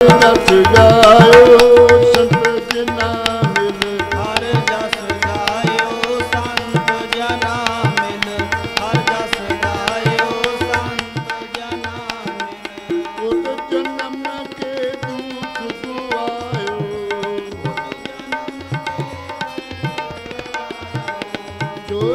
ਰਸ ਗਾਇਓ ਸੰਤ ਜਨਾ ਮਿਲ ਹਰ ਜਸ ਗਾਇਓ ਸੰਤ ਜਨਾ ਮਿਲ ਹਰ ਜਸ ਗਾਇਓ ਸੰਤ ਜਨਾ ਮਿਲ ਉਤ ਜਨਮ ਕੇ ਦੁਖ ਦੁਆਇਓ ਜੋ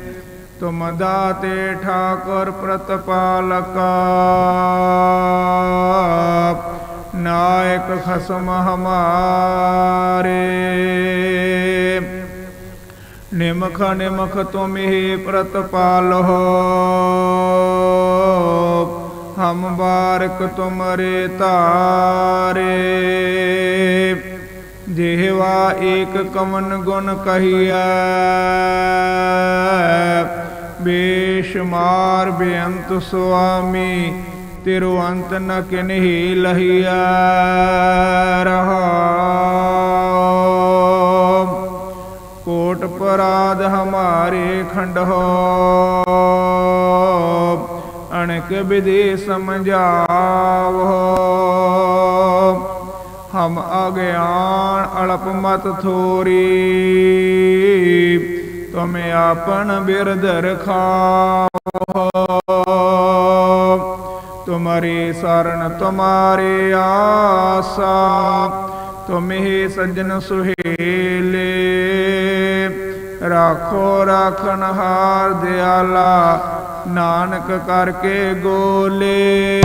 ਤੁਮ ਦਾਤੇ ਠਾਕੁਰ ਪ੍ਰਤਪਾਲਕਾ ਨਾਇਕ ਖਸਮ ਹਮਾਰੇ ਨਿਮਖ ਨਿਮਖ ਤੁਮ ਹੀ ਪ੍ਰਤਪਾਲ ਹੋ ਹਮ ਬਾਰਕ ਤੁਮਰੇ ਤਾਰੇ ਜਿਹਵਾ ਏਕ ਕਮਨ ਗੁਣ ਕਹੀਐ ਬੇਸ਼ਮਾਰ ਬੇਅੰਤ ਸੁਆਮੀ, ਤਿਰੁ ਅੰਤ ਨ ਕਿਨਹੀ ਲਹੀਐ ਰਹਾਉ। ਕੋਟ ਪਰਾਧ ਹਮਾਰੇ ਖੰਡ ਹੋ ਅਣਕ ਵਿਧੀ ਸਮਝਾਵੋ ਹਮ ਅਗਿਆਨ ਅਲਪ ਮਤ ਥੋਰੀ ਤੁਮ ਆਪਨ ਬਿਰਧ ਰਖਾਓ ਤੁਮਰੀ ਸਰਣ ਤੁਮਾਰੇ ਆਸਾ, ਤੁਮ ਹੀ ਸੁਹੇਲੇ। ਰਾਖੋ ਰਾਖਨ ਹਾਰ ਦਿਆਲਾ, ਨਾਨਕ ਕਰਕੇ ਗੋਲੇ।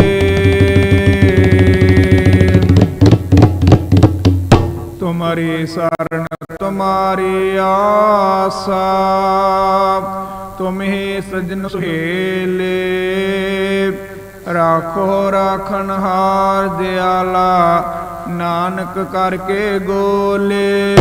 ਤੁਮਰੀ ਸਰਣ ਤੁਮਾਰੀ ਆਸਾ ਤੁਮ ਹੀ ਸਜਨ ਸੁਹੇਲੇ। ਰਾਖੋ ਰਾਖਨ ਹਾਰ ਦਿਆਲਾ ਨਾਨਕ ਕਰਕੇ ਗੋਲੇ।